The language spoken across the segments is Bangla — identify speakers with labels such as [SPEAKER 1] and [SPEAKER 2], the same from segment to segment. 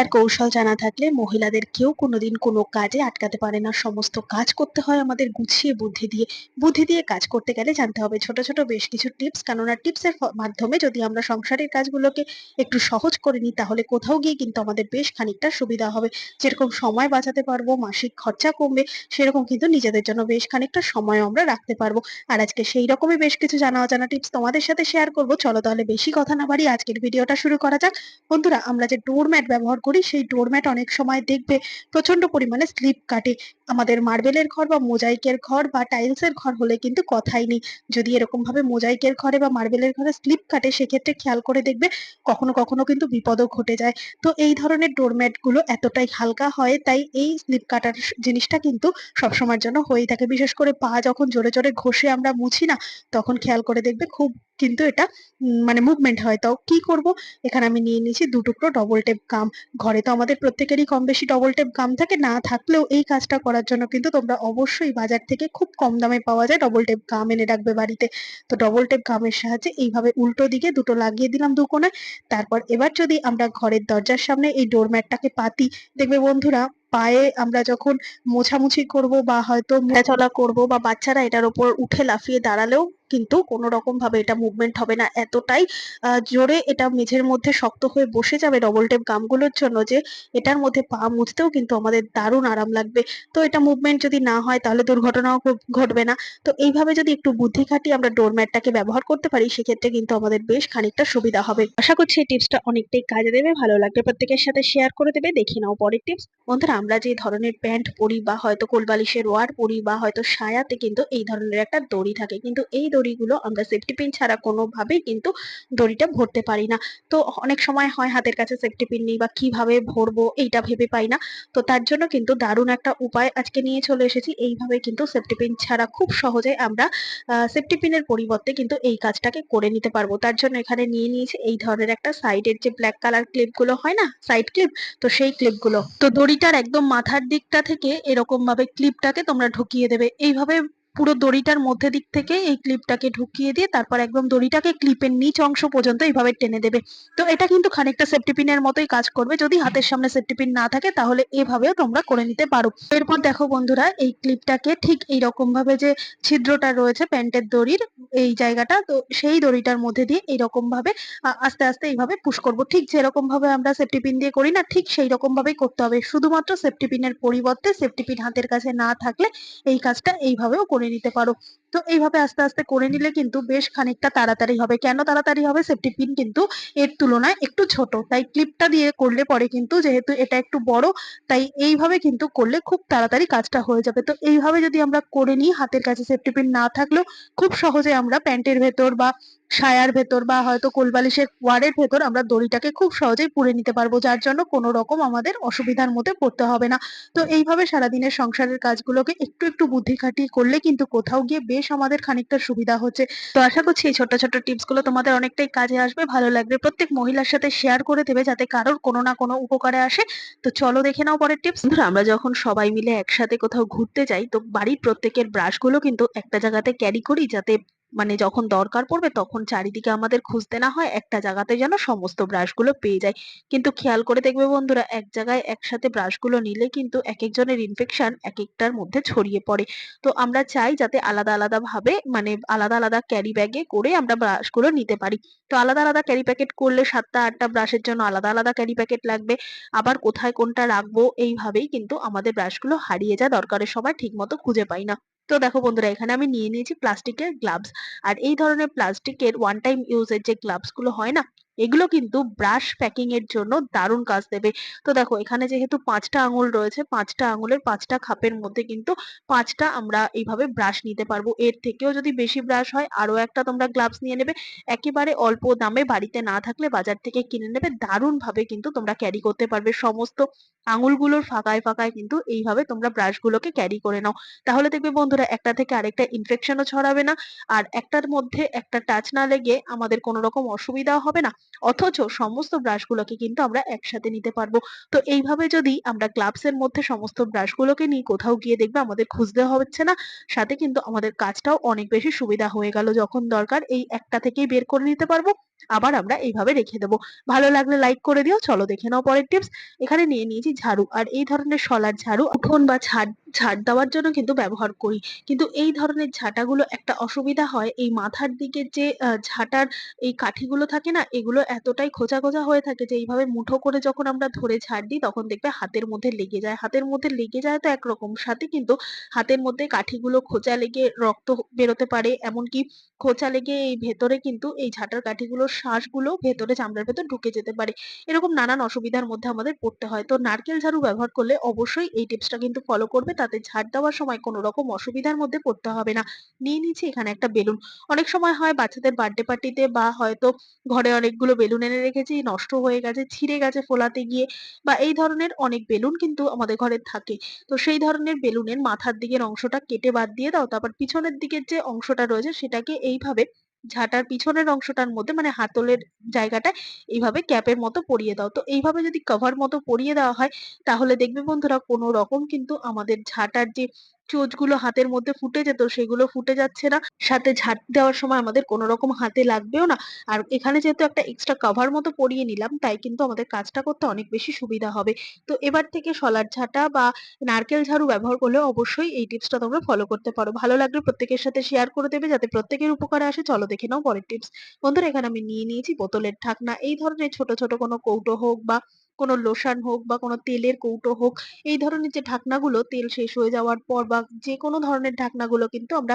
[SPEAKER 1] আর কৌশল জানা থাকলে মহিলাদের কেউ কোনোদিন কোনো কাজে আটকাতে পারে না। সমস্ত কাজ করতে হয় আমাদের গুছিয়ে বুদ্ধি দিয়ে। বুদ্ধি দিয়ে কাজ করতে গেলে জানতে হবে ছোট ছোট বেশ কিছু টিপস। কেননা টিপসের মাধ্যমে যদি আমরা সংসারের কাজগুলোকে একটু সহজ করে নিই, তাহলে কোথাও গিয়ে কিন্তু আমাদের বেশ খানিকটা সুবিধা হবে। যেরকম সময় বাঁচাতে পারব, মাসিক খরচা কমবে, সেরকম কিন্তু নিজেদের জন্য বেশ খানিকটা সময় আমরা রাখতে পারব। আর আজকে সেই রকমই বেশ কিছু জানা অজানা টিপস তোমাদের সাথে শেয়ার করব। চলো তাহলে বেশি কথা না বাড়ি আজকের ভিডিওটা শুরু করা যাক। বন্ধুরা, আমরা যে ডোরম্যাট ব্যবহার করি, সেই ডোরম্যাট অনেক সময় দেখবে প্রচণ্ড পরিমাণে স্লিপ কাটে। আমাদের মার্বেলের ঘর বা মোজাইকের ঘর বা টাইলসের ঘর হলে কিন্তু কথাই নেই। যদি এরকম ভাবে মোজাইকের ঘরে বা মার্বেলের ঘরে স্লিপ কাটে, সেক্ষেত্রে খেয়াল করে দেখবে কখনো কখনো কিন্তু বিপদও ঘটে যায়। তো এই ধরনের ডোরম্যাটগুলো এতটাই হালকা হয়, তাই এই স্লিপ কাটার জিনিসটা কিন্তু সবসময়ের জন্য হয়েই থাকে। বিশেষ করে পা যখন জোরে জোরে ঘষে আমরা মুছি না, তখন খেয়াল করে দেখবে খুব কিন্তু এটা মানে মুভমেন্ট হয়। তো কি করব? এখানে আমি নিয়ে নিয়েছি দু টুকরো ডবল টেপ গাম ঘরে তো আমাদের প্রত্যেকেরই কম বেশি ডবল টেপ গাম থাকে, না থাকলেও এই কাজটা করার জন্য কিন্তু তোমরা অবশ্যই বাজার থেকে খুব কম দামে পাওয়া যায় ডবল টেপ গাম এনে রাখবে বাড়িতে। তো ডবল টেপ গামের সাহায্যে এইভাবে উল্টো দিকে দুটো লাগিয়ে দিলাম দু কোনায় তারপর এবার যদি আমরা ঘরের দরজার সামনে এই ডোরম্যাটটাকে পাতি, দেখবে বন্ধুরা পায়ে আমরা যখন মোছামুছি করব বা হয়তো চলা করব বা বাচ্চারা এটার উপর উঠে লাফিয়ে দাঁড়ালেও কিন্তু কোনো রকম ভাবে এটা মুভমেন্ট হবে না। এতটাই জোরে এটা মেঝের মধ্যে শক্ত হয়ে বসে যাবে ডবল টেপ গামগুলোর জন্য যে এটার মধ্যে পা মুছতেও কিন্তু আমাদের দারুণ আরাম লাগবে। তো এটা মুভমেন্ট যদি না হয় তাহলে দুর্ঘটনাও ঘটবে না। তো এইভাবে যদি একটু বুদ্ধি খাটিয়ে আমরা ডোরম্যাটটাকে ব্যবহার করতে পারি, সেক্ষেত্রে কিন্তু আমাদের বেশ খানিকটা সুবিধা হবে। আশা করছি এই টিপসটা অনেকটাই কাজে দেবে। ভালো লাগবে প্রত্যেকের সাথে শেয়ার করে দেবে। দেখে নাও পরের টিপস বন্ধুরা, আমরা যে ধরনের প্যান্ট পরি বা হয়তো কোলবালিশের ওয়ার পরি বা হয়তো সায়াতে কিন্তু এই ধরনের একটা দড়ি থাকে। কিন্তু এই দড়িগুলো আমরা সেফটি পিন ছাড়া কোনোভাবেই কিন্তু দড়িটা ভরতে পারি না। তো অনেক সময় হয় হাতের কাছে সেফটি পিন নেই বা কীভাবে ভরবো এইটা ভেবে পাই না। তো তার জন্য কিন্তু দারুণ একটা উপায় আজকে নিয়ে চলে এসেছি। এইভাবে কিন্তু সেফটি পিন ছাড়া খুব সহজে আমরা সেফটি পিনের পরিবর্তে কিন্তু এই কাজটাকে করে নিতে পারব। তার জন্য এখানে নিয়ে নিয়েছি এই ধরনের একটা সাইডের যে ব্ল্যাক কালার ক্লিপগুলো হয় না সাইড ক্লিপ তো সেই ক্লিপগুলো। তো দড়িটার একদম মাথার দিকটা থেকে এরকম ভাবে ক্লিপটাকে তোমরা ঢুকিয়ে দেবে। এইভাবে পুরো দড়িটার মধ্যে দিক থেকে এই ক্লিপটাকে ঢুকিয়ে দিয়ে তারপর একদম দড়িটাকে ক্লিপের নিচ অংশ পর্যন্ত এইভাবে টেনে দেবে। তো এটা কিন্তু খানিকটা সেফটি পিনের মতোই কাজ করবে। যদি হাতের সামনে সেফটি পিন না থাকে তাহলে এভাবেও তোমরা করে নিতে পারো। এরপর দেখো বন্ধুরা, এই ক্লিপটাকে ঠিক এইরকম ভাবে যে ছিদ্রটা রয়েছে প্যান্টের দড়ির এই জায়গাটা, তো সেই দড়িটার মধ্যে দিয়ে এইরকম ভাবে আস্তে আস্তে এইভাবে পুশ করব। ঠিক যেরকম ভাবে আমরা সেফটি পিন দিয়ে করি না, ঠিক সেই রকম ভাবেই করতে হবে। শুধুমাত্র সেফটি পিনের পরিবর্তে সেফটি পিন হাতের কাছে না থাকলে এই কাজটা এইভাবেও করে নিতে পারো। তো এইভাবে আস্তে আস্তে করে নিলে কিন্তু বেশ খানিকটা তাড়াতাড়ি হবে। কেন তাড়াতাড়ি হবে? সেফটি পিন কিন্তু এর তুলনায় একটু ছোট। তাই ক্লিপটা দিয়ে করলে পরে কিন্তু যেহেতু এটা একটু বড়, তাই এইভাবে কিন্তু করলে খুব তাড়াতাড়ি কাজটা হয়ে যাবে। তো এইভাবে যদি আমরা করে নিই, হাতের কাছে সেফটি পিন না থাকলেও খুব সহজে আমরা প্যান্টের ভেতর বা সায়ার ভেতর বা হয়তো কোলবালিশের ওয়ারের ভেতর আমরা দড়িটাকে খুব সহজেই পুড়ে নিতে পারব, যার জন্য কোনো রকম আমাদের অসুবিধার মধ্যে পড়তে হবে না। তো এইভাবে সারাদিনের সংসারের কাজগুলোকে একটু একটু বুদ্ধি খাটিয়ে করলে কিন্তু কোথাও গিয়ে বেশ আমাদের খানিকটা সুবিধা হচ্ছে। তো আশা করছি এই ছোট ছোট টিপসগুলো তোমাদের অনেকটাই কাজে আসবে, ভালো লাগবে। প্রত্যেক মহিলার সাথে শেয়ার করে দেবে যাতে কারোর কোনো না কোনো উপকারে আসে। তো চলো দেখে নাও পরের টিপস। আমরা যখন সবাই মিলে একসাথে কোথাও ঘুরতে যাই, তো বাড়ির প্রত্যেকের ব্রাশগুলো কিন্তু একটা জায়গাতে ক্যারি করি যাতে মানে যখন দরকার পড়বে তখন চারিদিকে আমাদের খুঁজতে না হয় একটা জায়গাতে যেন সমস্ত ব্রাশগুলো পেয়ে যায়। কিন্তু খেয়াল করে দেখবে বন্ধুরা, এক জায়গায় একসাথে ব্রাশগুলো নিলে কিন্তু এক একজনের ইনফেকশন এক একটার মধ্যে ছড়িয়ে পড়ে। তো আমরা চাই যাতে আলাদা আলাদা ভাবে মানে আলাদা আলাদা ক্যারি ব্যাগে করে আমরা ব্রাশগুলো নিতে পারি। তো আলাদা আলাদা ক্যারি প্যাকেট করলে সাতটা আটটা ব্রাশের জন্য আলাদা আলাদা ক্যারি প্যাকেট লাগবে। আবার কোথায় কোনটা রাখব এইভাবেই কিন্তু আমাদের ব্রাশগুলো হারিয়ে যায় দরকারের সময় ঠিক মতো খুঁজে পাই না। তো দেখো বন্ধুরা, এখানে আমি নিয়ে নিয়েছি প্লাস্টিকের গ্লাভস আর এই ধরনের প্লাস্টিকের ওয়ান টাইম ইউজের যে গ্লাভসগুলো হয় না এগুলো কিন্তু ব্রাশ প্যাকিং এর জন্য দারুণ কাজ দেবে। তো দেখো, এখানে যেহেতু পাঁচটা আঙুল রয়েছে, পাঁচটা আঙুলের পাঁচটা খাপের মধ্যে কিন্তু পাঁচটা আমরা এইভাবে ব্রাশ নিতে পারব। এর থেকেও যদি বেশি ব্রাশ হয়, আরও একটা তোমরা গ্লাভস নিয়ে নেবে। একেবারে অল্প দামে বাড়িতে না থাকলে বাজার থেকে কিনে নেবে। দারুণ ভাবে কিন্তু তোমরা ক্যারি করতে পারবে। সমস্ত আঙুলগুলোর ফাঁকায় ফাঁকায় কিন্তু এইভাবে তোমরা ব্রাশ গুলোকে ক্যারি করে নাও। তাহলে দেখবে বন্ধুরা, একটা থেকে আরেকটা ইনফেকশনও ছড়াবে না। আর একটার মধ্যে একটা টাচ না লেগে আমাদের কোনো রকম অসুবিধা হবে না। অথচ সমস্ত ব্রাশগুলোকে কিন্তু আমরা একসাথে নিতে পারব। তো এইভাবে যদি আমরা গ্লাভস এর মধ্যে সমস্ত ব্রাশগুলোকে নিয়ে কোথাও গিয়ে দেখবে আমাদের খুঁজতে হচ্ছে না, সাথে কিন্তু আমাদের কাজটাও অনেক বেশি সুবিধা হয়ে গেল যখন দরকার, এই একটা থেকেই বের করে নিতে পারব, আবার আমরা এইভাবে রেখে দেবো। ভালো লাগলে লাইক করে দিও, চলো দেখে নাও পরের টিপস এখানে নিয়ে নিয়েছি ঝাড়ু, আর এই ধরনের শলার ঝাড়ু, উঠোন বা ছাদ ঝাড় দেওয়ার জন্য কিন্তু ব্যবহার করি। কিন্তু এই ধরনের ঝাঁটাগুলো একটা অসুবিধা হয়, এই মাথার দিকে যে ঝাঁটার এই কাঠিগুলো থাকে না, এগুলো এতটাই খোঁচা খোঁচা হয়ে থাকে যে এইভাবে মুঠো করে যখন আমরা ধরে ঝাড় দিই, তখন দেখবে হাতের মধ্যে লেগে যায়। হাতের মধ্যে লেগে যায় তো একরকম। সাথে কিন্তু হাতের মধ্যে কাঠিগুলো খোঁচা লেগে রক্ত বেরোতে পারে। এমনকি খোঁচা লেগে এই ভেতরে কিন্তু এই ঝাঁটার কাঠিগুলোর শ্বাসগুলো ভেতরে, চামড়ার ভেতর ঢুকে যেতে পারে। এরকম নানান অসুবিধার মধ্যে আমাদের পড়তে হয়। তো নারকেল ঝাড়ু ব্যবহার করলে অবশ্যই এই টিপসটা কিন্তু ফলো করবে। তাতে ঝাড় দেওয়ার সময় কোনো রকম অসুবিধার মধ্যে পড়তে হবে না। নিয়ে নিচ্ছি এখানে একটা বেলুন। অনেক সময় হয় বাচ্চাদের বার্থডে পার্টিতে বা হয়তো ঘরে অনেকগুলো বেলুন এনে রেখেছি, নষ্ট হয়ে গেছে, ছিঁড়ে গেছে ফোলাতে গিয়ে বা এই ধরনের অনেক বেলুন কিন্তু আমাদের ঘরে থাকে। তো সেই ধরনের বেলুনের মাথার দিকের অংশটা কেটে বাদ দিয়ে দাও, তারপর পিছনের দিকের যে অংশটা রয়েছে সেটাকে এইভাবে ঝাঁটার পিছনের অংশটার মধ্যে মানে হাতলের জায়গাটায় এইভাবে ক্যাপের মতো পরিয়ে দাও। তো এইভাবে যদি কভার মতো পরিয়ে দেওয়া হয়, তাহলে দেখবে বন্ধুরা কোনো রকম কিন্তু আমাদের ঝাঁটার যে চোঁচগুলো হাতের মধ্যে ফুটে যেত, সেগুলো ফুটে যাচ্ছে না। সাথে ঝাঁট দেওয়ার সময় আমাদের কোনো রকম হাতে লাগবেও না। আর এখানে যেহেতু একটা এক্সট্রা কভার মতো পরিয়ে নিলাম, তাই কিন্তু আমাদের কাজটা করতে অনেক বেশি সুবিধা হবে। তো এবার থেকে শলার ঝাঁটা বা নারকেল ঝাড়ু ব্যবহার করলে অবশ্যই এই টিপসটা তোমরা ফলো করতে পারো। ভালো লাগলে প্রত্যেকের সাথে শেয়ার করে দেবে যাতে প্রত্যেকের উপকারে আসে। চলো দেখে নাও পরের টিপস বন্ধুরা, এখানে আমি নিয়ে নিয়েছি বোতলের ঢাকনা। এই ধরনের ছোট ছোট কোনো কৌটো হোক বা কোনো লোশন হোক বা কোনো তেলের কৌটো হোক, এই ধরনের যে ঢাকনাগুলো তেল শেষ হয়ে যাওয়ার পর বা যে কোনো ধরনের ঢাকনাগুলো কিন্তু আমরা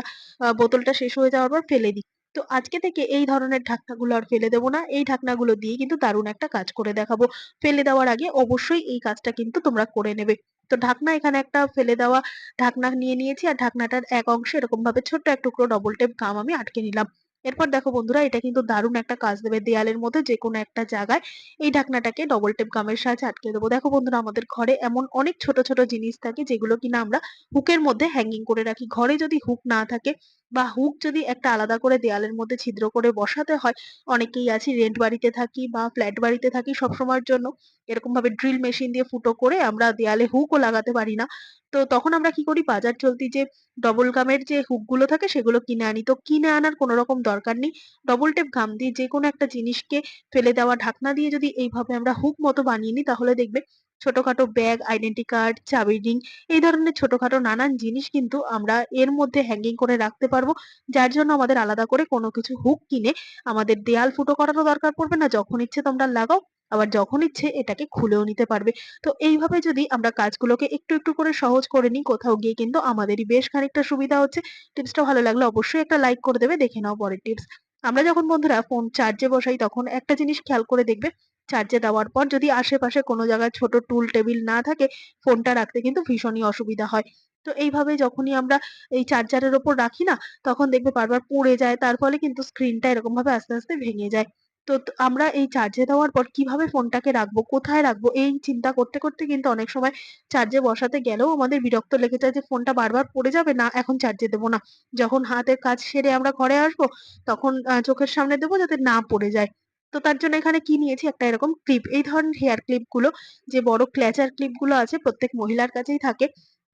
[SPEAKER 1] বোতলটা শেষ হয়ে যাওয়ার পর ফেলে দিই। তো আজকে থেকে এই ধরনের ঢাকনাগুলো আর ফেলে দেবো না। এই ঢাকনাগুলো দিয়ে কিন্তু দারুণ একটা কাজ করে দেখাবো। ফেলে দেওয়ার আগে অবশ্যই এই কাজটা কিন্তু তোমরা করে নেবে। তো ঢাকনা এখানে একটা ফেলে দেওয়া ঢাকনা নিয়ে নিয়েছি। আর ঢাকনাটার এক অংশে এরকম ভাবে ছোট্ট এক টুকরো ডবল টেপ গাম আমি আটকে নিলাম। এরপর দেখো বন্ধুরা, এটা কিন্তু দারুণ একটা কাজ দেবে দেয়ালের মধ্যে যে কোনো একটা জায়গায়। এই ঢাকনাটাকে ডবল টেপ গামের সাহায্যে আটকে দেবো। দেখো বন্ধুরা, আমাদের ঘরে এমন অনেক ছোট ছোট জিনিস থাকে যেগুলো কিনা আমরা হুকের মধ্যে হ্যাঙ্গিং করে রাখি। ঘরে যদি হুক না থাকে বা হুক যদি একটা আলাদা করে দেয়ালের মধ্যে ছিদ্র করে বসাতে হয়, অনেকেই আছি রেন্ট বাড়িতে থাকি বা ফ্ল্যাট বাড়িতে থাকি সবসময়ের জন্য। এরকম ভাবে ড্রিল মেশিন দিয়ে ফুটো করে আমরা দেয়ালে হুকও লাগাতে পারি না। তো তখন আমরা কি করি? বাজার চলতি যে ডবল গামের যে হুকগুলো থাকে সেগুলো কিনে আনি। তো কিনে আনার কোনো রকম দরকার নেই। ডবল টেপ গাম দিয়ে যে কোনো একটা জিনিসকে ফেলে দেওয়া ঢাকনা দিয়ে যদি এইভাবে আমরা হুক মতো বানিয়ে নিই, তাহলে দেখবে ছোটখাটো ব্যাগ আইডেন্টি কার্ড চাবি রিং এই ধরনের ছোটখাটো নানান জিনিস কিন্তু আমরা এর মধ্যে হ্যাঙ্গিং করে রাখতে পারব। যার জন্য আমাদের আলাদা করে কোনো কিছু হুক কিনে আমাদের দেয়াল ফুটো করারও দরকার পড়বে না। যখন ইচ্ছে তোমরা লাগাও, আবার যখন ইচ্ছে এটাকে খুলেও নিতে পারবে। তো এইভাবে যদি আমরা কাজগুলোকে একটু একটু করে সহজ করে নিই, কোথাও গিয়ে কিন্তু আমাদেরই বেশ খানিকটা সুবিধা হচ্ছে। টিপসটা ভালো লাগলে অবশ্যই একটা লাইক করে দেবে। দেখে নাও পরের টিপস আমরা যখন বন্ধুরা ফোন চার্জে বসাই, তখন একটা জিনিস খেয়াল করে দেখবে চার্জে দেওয়ার পর যদি আশেপাশে কোনো জায়গায় ছোট টুল টেবিল না থাকে ফোনটা রাখতে কিন্তু ভীষণই অসুবিধা হয়। তো এইভাবে যখনই আমরা এই চার্জারের ওপর রাখি না, তখন দেখবে বারবার পড়ে যায়, তার ফলে কিন্তু স্ক্রিনটা এরকম ভাবে আস্তে আস্তে ভেঙে যায়। তো আমরা এই চার্জে দেওয়ার পর কীভাবে ফোনটাকে রাখব, কোথায় রাখব, এই চিন্তা করতে করতে কিন্তু অনেক সময় চার্জে বসাতে গেলেও আমাদের বিরক্ত লেগে যায় যে ফোনটা বারবার পড়ে যাবে না, এখন চার্জে দেবো না। যখন হাতের কাজ সেরে আমরা ঘরে আসব, তখন চোখের সামনে দেবো যাতে না পড়ে যায়। তো তার জন্য এখানে কি নিয়েছি? একটা এরকম ক্লিপ এই ধরনের হেয়ার ক্লিপগুলো, যে বড় ক্ল্যাচার ক্লিপগুলো আছে, প্রত্যেক মহিলার কাছেই থাকে।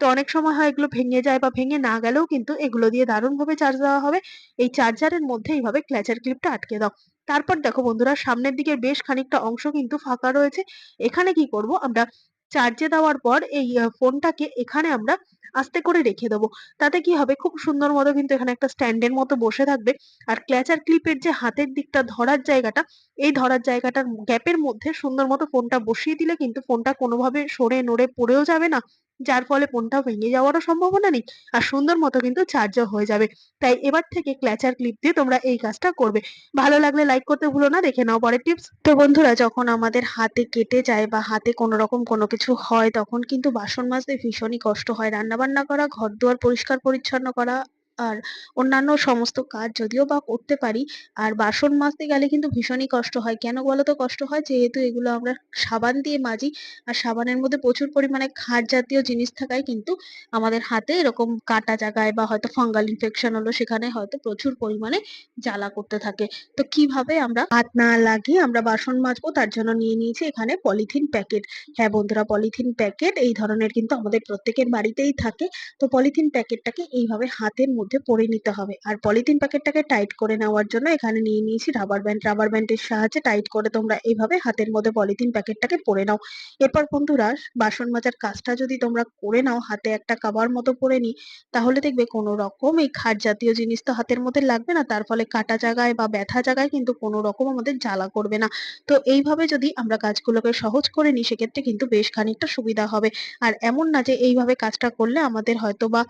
[SPEAKER 1] তো অনেক সময় হয় এগুলো ভেঙে যায় বা ভেঙে না গেলেও কিন্তু এগুলো দিয়ে দারুণ ভাবে চার্জ দেওয়া হবে। এই চার্জারের মধ্যে এইভাবে ক্ল্যাচার ক্লিপটা আটকে দাও। তারপর দেখো বন্ধুরা, সামনের দিকের বেশ খানিকটা অংশ কিন্তু ফাঁকা রয়েছে। এখানে কি করব আমরা? চার্জে দেওয়ার পর এই ফোনটাকে এখানে আমরা আস্তে করে রেখে দেবো। তাতে কি হবে? খুব সুন্দর মতো কিন্তু এখানে একটা স্ট্যান্ডের মতো বসে থাকবে। আর ক্ল্যাচার ক্লিপের যে হাতের দিকটা ধরার জায়গাটা, এই ধরার জায়গাটার গ্যাপের মধ্যে সুন্দর মতো ফোনটা বসিয়ে দিলে কিন্তু ফোনটা কোনোভাবে সরে নড়ে পড়েও যাবে না। যার ফলে ফোনটা ভেঙে যাওয়ারও সম্ভাবনা নেই। আর সুন্দর মতো কিন্তু চার্জও হয়ে যাবে। তাই এবার থেকে ক্ল্যাচার ক্লিপ দিয়ে তোমরা এই কাজটা করবে। ভালো লাগলে লাইক করতে ভুলো না, দেখে নাও পরে টিপস তো বন্ধুরা, যখন আমাদের হাতে কেটে যায় বা হাতে কোনো রকম কোনো কিছু হয়, তখন কিন্তু বাসন মাজতে ভীষণই কষ্ট হয়। রান্না বান্না করা, ঘর দুয়ার পরিষ্কার পরিচ্ছন্ন করা আর অন্যান্য সমস্ত কাজ যদিও বা করতে পারি, আর বাসন মাজতে গেলে কিন্তু ভীষণই কষ্ট হয়। কেন বলো তো কষ্ট হয় যেহেতু এগুলো আমরা সাবান দিয়ে মাজি, আর সাবানের মধ্যে প্রচুর পরিমাণে ক্ষার জাতীয় জিনিস থাকায় কিন্তু আমাদের হাতে এরকম কাটা জায়গায় বা হয়তো ফাঙ্গাল ইনফেকশন হলো সেখানে হয়তো প্রচুর পরিমাণে জ্বালা করতে থাকে। তো কীভাবে আমরা হাত না লাগিয়ে আমরা বাসন মাজবো তার জন্য নিয়ে নিয়েছি এখানে পলিথিন প্যাকেট। হ্যাঁ বন্ধুরা, পলিথিন প্যাকেট এই ধরনের কিন্তু আমাদের প্রত্যেকের বাড়িতেই থাকে। তো পলিথিন প্যাকেটটাকে এইভাবে হাতের মধ্যে পরে নিতে হবে। আর পলিথিন প্যাকেটটাকে টাইট করে নেওয়ার জন্য এখানে নিয়ে নিয়েছি রাবার ব্যান্ড রাবার ব্যান্ডের সাহায্যে টাইট করে তোমরা এইভাবে হাতের মধ্যে পলিথিন প্যাকেটটাকে পরে নাও। এরপর বন্ধুরা, বাসন মাজার কাজটা যদি তোমরা করে নাও, হাতে একটা কাবার মতো পরে নি, তাহলে দেখবে কোনো রকম এই খাট জাতীয় জিনিস তো হাতের মধ্যে লাগবে না, তার ফলে কাটা জায়গায় বা ব্যথা জায়গায় কিন্তু কোনো রকম আমাদের জ্বালা করবে না। তো এইভাবে যদি আমরা কাজগুলোকে সহজ করে নিই সেক্ষেত্রে কিন্তু বেশ খানিকটা সুবিধা হবে। আর এমন না যে এইভাবে কাজটা করলে আমাদের হয়তো বা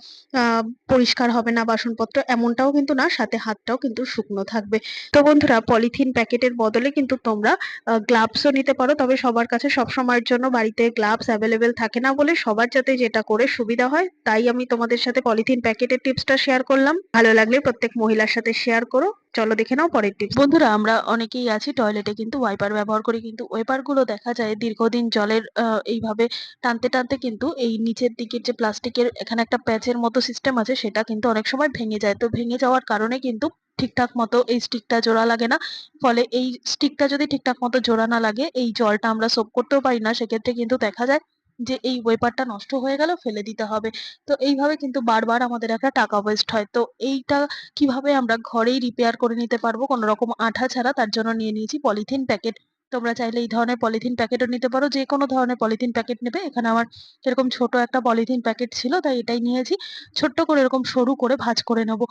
[SPEAKER 1] পরিষ্কার হবে না বাসনপত্র এমনটাও কিন্তু না, সাথে হাতটাও কিন্তু শুকনো থাকবে। তো বন্ধুরা, পলিথিন প্যাকেটের বদলে কিন্তু তোমরা গ্লাভসও নিতে পারো, তবে সবার কাছে সবসময়ের জন্য বাড়িতে গ্লাভস অ্যাভেলেবেল থাকে না বলে সবার যাতে যেটা করে সুবিধা হয়, তাই আমি তোমাদের সাথে পলিথিন প্যাকেটের টিপসটা শেয়ার করলাম। ভালো লাগলে প্রত্যেক মহিলার সাথে শেয়ার করো। চলো দেখে নাও পরের টিপস বন্ধুরা, আমরা অনেকেই আছি টয়লেটে কিন্তু ওয়াইপার ব্যবহার করি, কিন্তু ওয়াইপারগুলো দেখা যায় দীর্ঘদিন জলের এইভাবে টানতে টানতে কিন্তু এই নিচের দিকের যে প্লাস্টিকের এখানে একটা প্যাচের মতো সিস্টেম আছে, সেটা কিন্তু অনেক সময় ভেঙে যায়। তো ভেঙে যাওয়ার কারণে কিন্তু ঠিকঠাক মতো এই স্টিকটা জোড়া লাগে না। ফলে এই স্টিকটা যদি ঠিকঠাক মতো জোড়া না লাগে, এই জলটা আমরা সোপ করতেও পারি না। সেক্ষেত্রে কিন্তু দেখা যায় যে এই ওয়েপারটা নষ্ট হয়ে গেল, ফেলে দিতে হবে। তো এইভাবে কিন্তু বারবার আমাদের একটা টাকা ওয়েস্ট হয়। তো এইটা কীভাবে আমরা ঘরেই রিপেয়ার করে নিতে পারব? কোনো রকম আঠা ছাড়া তার জন্য নিয়ে নিয়েছি পলিথিন প্যাকেট তোমরা চাইলে এই ধরনের পলিথিন প্যাকেটও নিতে পারো। যে কোনো ধরনের পলিথিন প্যাকেট নেবে। এখানে আমার এরকম ছোট একটা পলিথিন প্যাকেট ছিল, তাই এটাই নিয়েছি। ছোট্ট করে এরকম সরু করে ভাঁজ করে নেব।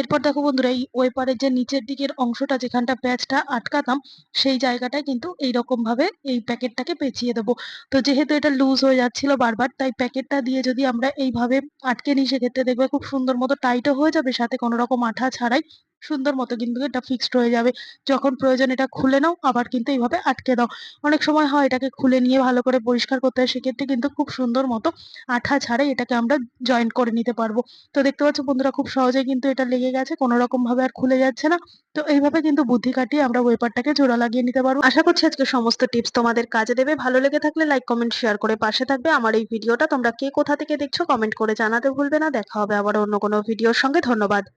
[SPEAKER 1] এরপর দেখো বন্ধুরা, এই ওয়েপারের যে নিচের দিকের অংশটা, যেখানটা প্যাচটা আটকাতাম, সেই জায়গাটায় কিন্তু এইরকম ভাবে এই প্যাকেটটাকে পেঁচিয়ে দেবো। তো যেহেতু এটা লুজ হয়ে যাচ্ছিল বারবার, তাই প্যাকেটটা দিয়ে যদি আমরা এইভাবে আটকে নিই, সেক্ষেত্রে দেখবে খুব সুন্দর মতো টাইটও হয়ে যাবে, সাথে কোনো রকম আঠা ছাড়াই। সুন্দর মতো কিন্তু এটা ফিক্সড হয়ে যাবে। যখন প্রয়োজন এটা খুলে নাও, আবার কিন্তু এইভাবে আটকে দাও। অনেক সময় হয় এটাকে খুলে নিয়ে ভালো করে পরিষ্কার করতে হয়, সেক্ষেত্রে কিন্তু খুব সুন্দর মতো আঠা ছাড়াই এটাকে আমরা জয়েন্ট করে নিতে পারব। তো দেখতে পাচ্ছ বন্ধুরা খুব সহজে কিন্তু এটা লেগে গেছে কোনো রকম ভাবে আর খুলে যাচ্ছে না। তো এইভাবে কিন্তু বুদ্ধি কাটিয়ে আমরা ওয়েপারটাকে জোড়া লাগিয়ে নিতে পারব। আশা করছি আজকে সমস্ত টিপস তোমাদের কাজে দেবে। ভালো লেগে থাকলে লাইক কমেন্ট শেয়ার করে পাশে থাকবে। আমার এই ভিডিওটা তোমরা কে কোথা থেকে দেখছ কমেন্ট করে জানাতে ভুলবে না। দেখা হবে আবার অন্য কোনো ভিডিওর সঙ্গে। ধন্যবাদ।